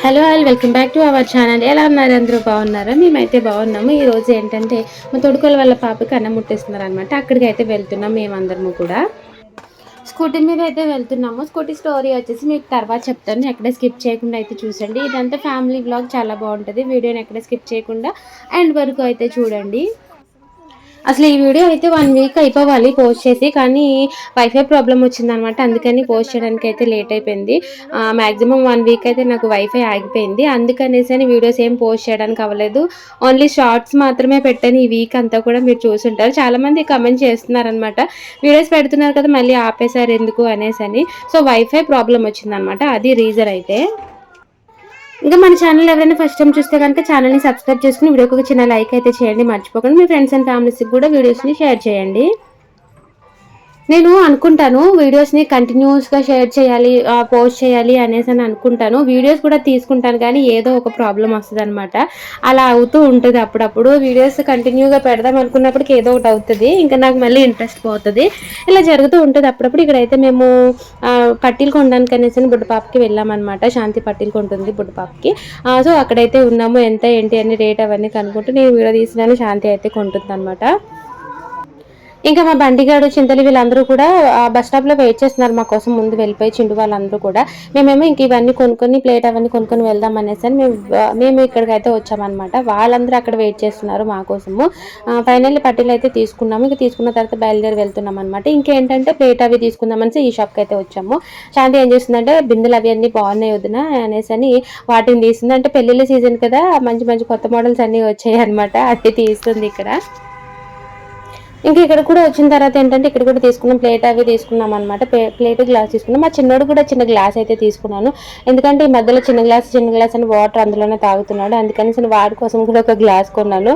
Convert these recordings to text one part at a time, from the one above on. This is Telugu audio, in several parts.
Hello all welcome back to our channel. ఎలా ఉన్నారు అందరూ? బాగున్నారా? మేమైతే బాగున్నాము. ఈరోజు ఏంటంటే మా తొడుకోల వాళ్ళ పాపకి అన్నం ముట్టేస్తున్నారు అనమాట అక్కడికి అయితే వెళ్తున్నాం మేమందరము కూడా. స్కూటీ మీద అయితే వెళ్తున్నాము. స్కూటీ స్టోరీ వచ్చేసి మీకు తర్వాత చెప్తాను. ఎక్కడ స్కిప్ చేయకుండా అయితే చూసండి. ఇదంతా ఫ్యామిలీ బ్లాగ్. చాలా బాగుంటుంది. వీడియోని ఎక్కడ స్కిప్ చేయకుండా అండ్ వరకు అయితే చూడండి. అసలు ఈ వీడియో అయితే వన్ వీక్ అయిపోవాలి పోస్ట్ చేసి కానీ వైఫై ప్రాబ్లం వచ్చిందనమాట. అందుకని పోస్ట్ చేయడానికి అయితే లేట్ అయిపోయింది. మ్యాక్సిమం వన్ వీక్ అయితే నాకు వైఫై ఆగిపోయింది. అందుకనేసి అని వీడియోస్ ఏం పోస్ట్ చేయడానికి అవ్వలేదు. ఓన్లీ షార్ట్స్ మాత్రమే పెట్టాను ఈ వీక్ అంతా కూడా మీరు చూసుంటారు. చాలామంది కమెంట్ చేస్తున్నారనమాట. వీడియోస్ పెడుతున్నారు కదా మళ్ళీ ఆపేశారు ఎందుకు అనేసి అని. సో వైఫై ప్రాబ్లం వచ్చిందనమాట. అది రీజన్ అయితే. ఇంకా మన ఛానల్ ఎవరైనా ఫస్ట్ టైం చూస్తే కనుక ఛానల్ని సబ్స్క్రైబ్ చేసుకుని వీడియోకి ఒక చిన్న లైక్ అయితే చేయండి. మర్చిపోకండి. మీ ఫ్రెండ్స్ అండ్ ఫ్యామిలీస్కి కూడా వీడియోస్ని షేర్ చేయండి. నేను అనుకుంటాను వీడియోస్ని కంటిన్యూస్గా షేర్ చేయాలి పోస్ట్ చేయాలి అనేసి అని అనుకుంటాను. వీడియోస్ కూడా తీసుకుంటాను కానీ ఏదో ఒక ప్రాబ్లం వస్తుంది అనమాట అలా అవుతూ ఉంటుంది అప్పుడప్పుడు. వీడియోస్ కంటిన్యూగా పెడదాం అనుకున్నప్పటికి ఏదో ఒకటి అవుతుంది. ఇంకా నాకు మళ్ళీ ఇంట్రెస్ట్ పోతుంది. ఇలా జరుగుతూ ఉంటుంది అప్పుడప్పుడు. ఇక్కడైతే మేము పట్టీలు కొనడానికి అనేసి బుడ్డపాపకి వెళ్ళామన్నమాట. శాంతి పట్టీలు కొంటుంది బుడ్డపాపకి సో అక్కడైతే ఉన్నాము. ఎంత ఏంటి అని రేట్ అవన్నీ కనుక్కుంటూ నేను వీడియో తీసినాను. శాంతి అయితే కొంటుంది అనమాట ఇంకా మా బండిగాడు చింతలి వీళ్ళందరూ కూడా బస్ స్టాప్లో వెయిట్ చేస్తున్నారు మా కోసం. ముందు వెళ్ళిపోయి చిండు వాళ్ళందరూ కూడా. మేమేమో ఇంక ఇవన్నీ కొనుక్కొని ప్లేట్ అవన్నీ కొనుక్కొని వెళ్దాం అనేసి అని మేము మేము ఇక్కడికి అయితే వచ్చామన్నమాట. వాళ్ళందరూ అక్కడ వెయిట్ చేస్తున్నారు మా కోసము. ఫైనల్లీ పట్టీలు అయితే తీసుకున్నాము. ఇంకా తీసుకున్న తర్వాత బయలుదేరి వెళ్తున్నాం అనమాట ఇంకేంటంటే ప్లేట్ అవి తీసుకుందామని ఈ షాప్కి అయితే వచ్చాము. శాంతి ఏం చేస్తుందంటే బిందెలు అవి అన్నీ బాగున్నాయి వదిన అనేసి అని వాటిని తీస్తుంది. అంటే పెళ్ళిళ్ళ సీజన్ కదా మంచి మంచి కొత్త మోడల్స్ అన్నీ వచ్చాయి అనమాట అది తీస్తుంది ఇక్కడ. ఇంకా ఇక్కడ కూడా వచ్చిన తర్వాత ఏంటంటే ఇక్కడ కూడా తీసుకున్నాం ప్లేట్ అవి తీసుకున్నాం అనమాట ప్లేట్ గ్లాస్ తీసుకున్నాం. మా చిన్నోడు కూడా చిన్న గ్లాస్ అయితే తీసుకున్నాను. ఎందుకంటే ఈ మధ్యలో చిన్న గ్లాస్ చిన్న గ్లాస్ అని వాటర్ అందులోనే తాగుతున్నాడు. అందుకని వాడి కోసం కూడా ఒక గ్లాస్ కొన్నాను.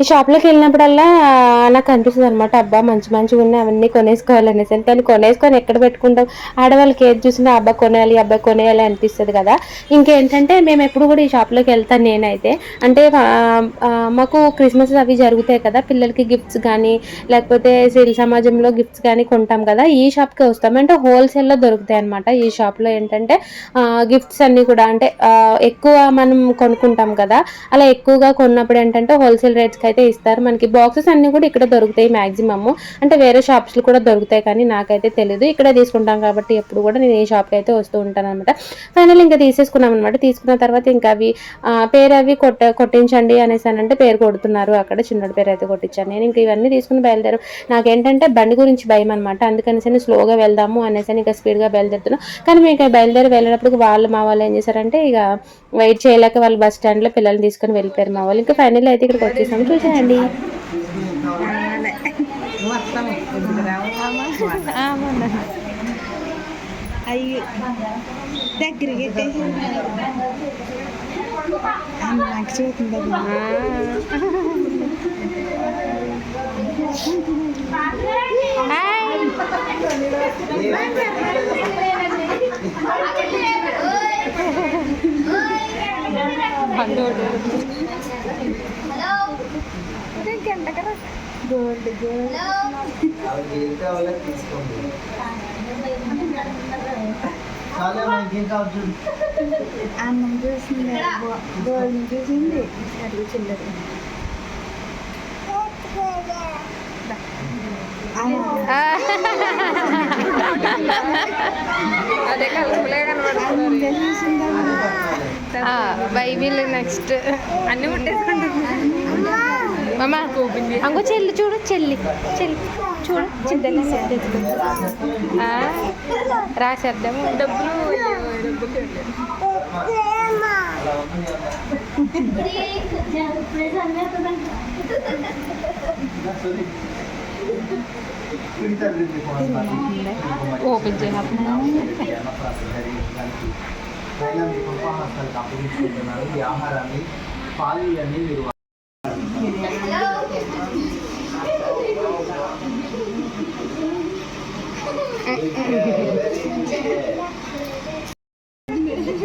ఈ షాప్లోకి వెళ్ళినప్పుడల్లా నాకు అనిపిస్తుంది అనమాట అబ్బా మంచి మంచిగా ఉన్నాయి అవన్నీ కొనేసుకోవాలనేసి కానీ కొనేసుకొని ఎక్కడ పెట్టుకుంటాం? ఆడవాళ్ళకి ఏది చూసినా అబ్బా కొనేయాలి అబ్బాయి కొనేయాలి అనిపిస్తుంది కదా. ఇంకేంటంటే మేము ఎప్పుడు కూడా ఈ షాప్లోకి వెళ్తాను నేనైతే. అంటే మాకు క్రిస్మస్ అవి జరుగుతాయి కదా పిల్లలకి గిఫ్ట్స్ కానీ లేకపోతే సిరి సమాజంలో గిఫ్ట్స్ కానీ కొంటాం కదా ఈ షాప్కి వస్తాం. అంటే హోల్సేల్లో దొరుకుతాయి అనమాట ఈ షాప్లో ఏంటంటే గిఫ్ట్స్ అన్నీ కూడా. అంటే ఎక్కువ మనం కొనుక్కుంటాం కదా అలా ఎక్కువగా కొన్నప్పుడు ఏంటంటే హోల్సేల్ రేట్స్ రేట్స్కి అయితే ఇస్తారు. మనకి బాక్సెస్ అన్ని కూడా ఇక్కడ దొరుకుతాయి మ్యాక్సిమమ్ అంటే వేరే షాప్స్లో కూడా దొరుకుతాయి కానీ నాకైతే తెలియదు ఇక్కడ తీసుకుంటాం కాబట్టి ఎప్పుడు కూడా నేను ఈ షాప్కి అయితే వస్తూ ఉంటాను అనమాట. ఫైనల్ ఇంకా తీసేసుకున్నాం అనమాట. తీసుకున్న తర్వాత ఇంకా అవి పేరు అవి కొట్ట కొట్టించండి అనేసి అంటే పేరు కొడుతున్నారు. అక్కడ చిన్నోడి పేరు అయితే కొట్టించాను. నేను ఇంకా ఇవన్నీ తీసుకుని బయలుదేరు. నాకేంటంటే బండి గురించి భయం అనమాట. అందుకనేసి నేను స్లోగా వెళ్దాము అనేసి ఇంకా స్పీడ్గా బయలుదేరుతున్నాను కానీ మేము బయలుదేరి వెళ్ళినప్పుడు వాళ్ళు మా వాళ్ళు ఏం చేశారంటే ఇక వెయిట్ చేయలేక వాళ్ళు బస్ స్టాండ్లో పిల్లల్ని తీసుకొని వెళ్ళిపోయారు మా వాళ్ళు. ఇంకా ఫైనల్ అయితే ఇక్కడికి వచ్చేసాము. చూసేయండి అయ్యి దగ్గరికి నాకు చూస్తుంది ఇంకెంత కదా గోల్డ్ గోల్డ్ అన్నం చూసింది గోల్డ్ చూసింది అట్లా చిల్లరు అదే కలర్ఫుల్ బైబిల్ నెక్స్ట్ అన్ని ముట్టేసుకుంటుంది అమ్మా అంగో చెల్లి చూడు చెల్లి చెల్లి చూడు చిద్దల్లి రాసేద్దాము. డబ్బులు ఓపెన్ చేయాలి ఆహారాన్ని పాలు అని మీరు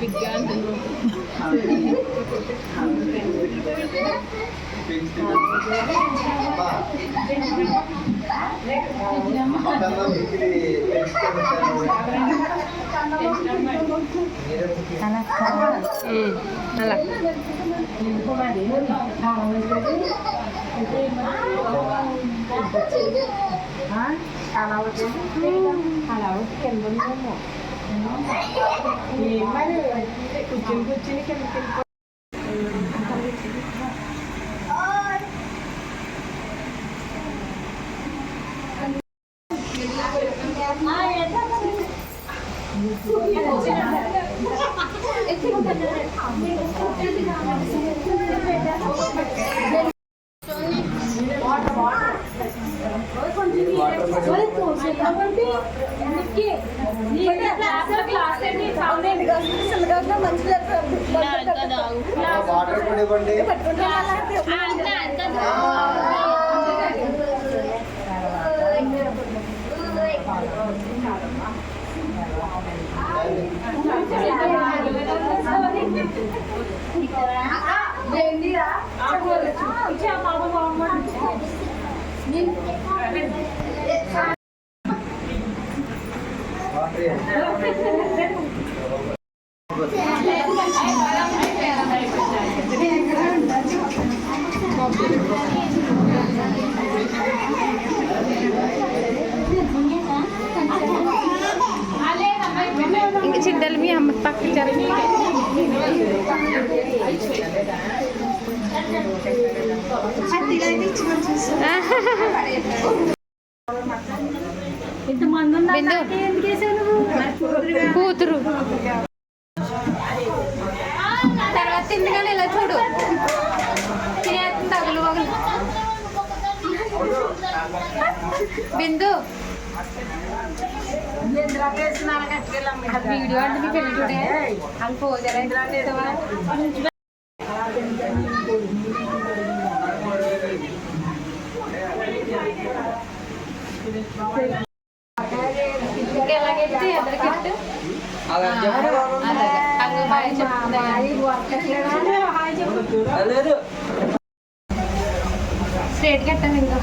Bigyan, ano. Kalau itu, kalau itu kan benar. మాకున్నదంటే బొడ్డోడు ఉమ్, అలా వాటర్ కూడా ఇవ్వండి వాటర్ కూతురు. తర్వాత తిందిగానే ఇలా చూడు. తినేస్తుంది తగులు వగులు. బిందు. వీడియో అంటే మీ పెళ్ళి చూడే. అది పోజర్ స్ట్రేట్ కట్టాను ఇంకా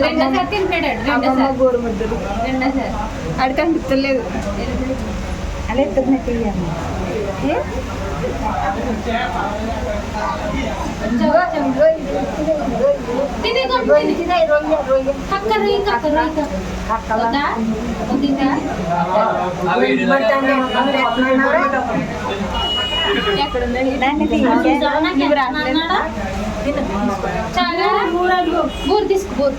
రెండోసారి తింటాడు రెండోసారి రెండోసారి అడగనిపిస్తలేదు అదే అయితే ఇంకెలాగైతే ఎదురుకెట్టు అలా చెప్పు. అలాగే అంగు బాయ్ చెప్తుందా లేదు స్ట్రేట్ కట్టాను ఇంకా బాగుంది మా వాడు విండు. రెండోసారి తింటాడు రెండోసారి రెండోసారి అడిగి అనిపించలేదు అలా ఎత్తుకున్నట్టు తినే అక్క రొయ్యి అక్క రొయ్యి వద్దా వద్దా ఆ వీడియోలో చాలా బూరు తీసుకో బూరు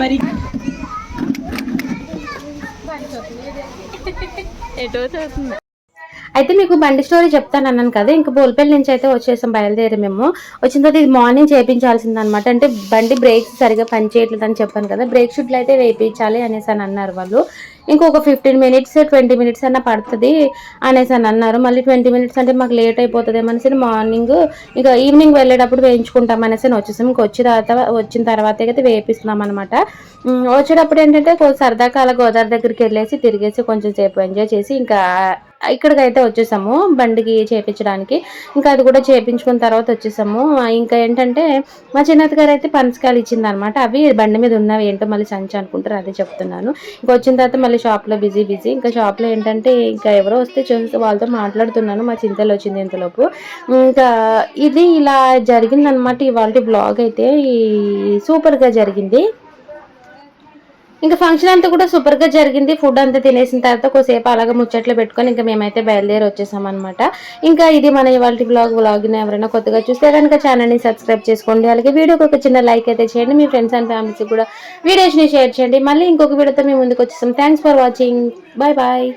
మరి ఎటో చదువుతుంది అయితే మీకు బండి స్టోరీ చెప్తాను అన్నాను కదా ఇంకా బోల్పల్లి నుంచి అయితే వచ్చేసాం బయలుదేరి మేము. వచ్చిన తర్వాత ఇది మార్నింగ్ చేయించాల్సింది అనమాట అంటే బండి బ్రేక్స్ సరిగా పనిచేయట్లేదు అని చెప్పాను కదా బ్రేక్ షూట్లు అయితే వేయించాలి అనేసి అని అన్నారు వాళ్ళు. ఇంకొక ఫిఫ్టీన్ మినిట్స్ ట్వంటీ మినిట్స్ అన్న పడుతుంది అనేసి అని అన్నారు. మళ్ళీ ట్వంటీ మినిట్స్ అంటే మాకు లేట్ అయిపోతుంది అనేసి మార్నింగ్ ఇంకా ఈవినింగ్ వెళ్ళేటప్పుడు వేయించుకుంటాం అనేసి అని వచ్చేసాం. ఇంకా వచ్చిన తర్వాత వచ్చిన తర్వాత అయితే వేపిస్తున్నాం అనమాట వచ్చేటప్పుడు ఏంటంటే కొ- సరదాగా అలా గోదావరి దగ్గరికి వెళ్ళేసి తిరిగేసి కొంచెం సేపు ఎంజాయ్ చేసి ఇంకా ఇక్కడికి అయితే వచ్చేసాము బండికి చేపించడానికి. ఇంకా అది కూడా చేపించుకున్న తర్వాత వచ్చేసాము. ఇంకా ఏంటంటే మా చిన్నత గారు అయితే పనసకాయలు ఇచ్చిందనమాట అవి బండి మీద ఉన్నవి ఏంటో మళ్ళీ సంచి అనుకుంటారు అదే చెప్తున్నాను. ఇంకా వచ్చిన తర్వాత మళ్ళీ షాప్లో బిజీ బిజీ ఇంకా షాప్లో ఏంటంటే ఇంకా ఎవరో వస్తే చూసి వాళ్ళతో మాట్లాడుతున్నాను. మా చింతలు వచ్చింది ఇంతలోపు. ఇంకా ఇది ఇలా జరిగిందనమాట ఇవాళ బ్లాగ్ అయితే. ఈ సూపర్గా జరిగింది. ఇంకా ఫంక్షన్ అంతా కూడా సూపర్గా జరిగింది. ఫుడ్ అంతా తినేసిన తర్వాత కొద్దిసేపు అలాగే ముచ్చట్లు పెట్టుకొని ఇంకా మేమైతే బయలుదేరి వచ్చేసాం అనమాట ఇంకా ఇది మన ఇవాళ బ్లాగ్ బ్లాగ్ ఎవరైనా కొత్తగా చూస్తే కనుక ఛానల్ని సబ్స్క్రైబ్ చేసుకోండి. అలాగే వీడియోకి ఒక చిన్న లైక్ అయితే చేయండి. మీ ఫ్రెండ్స్ అండ్ ఫ్యామిలీస్ కూడా వీడియోస్ని షేర్ చేయండి. మళ్ళీ ఇంకొక వీడియోతో మేము ముందుకు వచ్చేసాం. Thanks for watching bye bye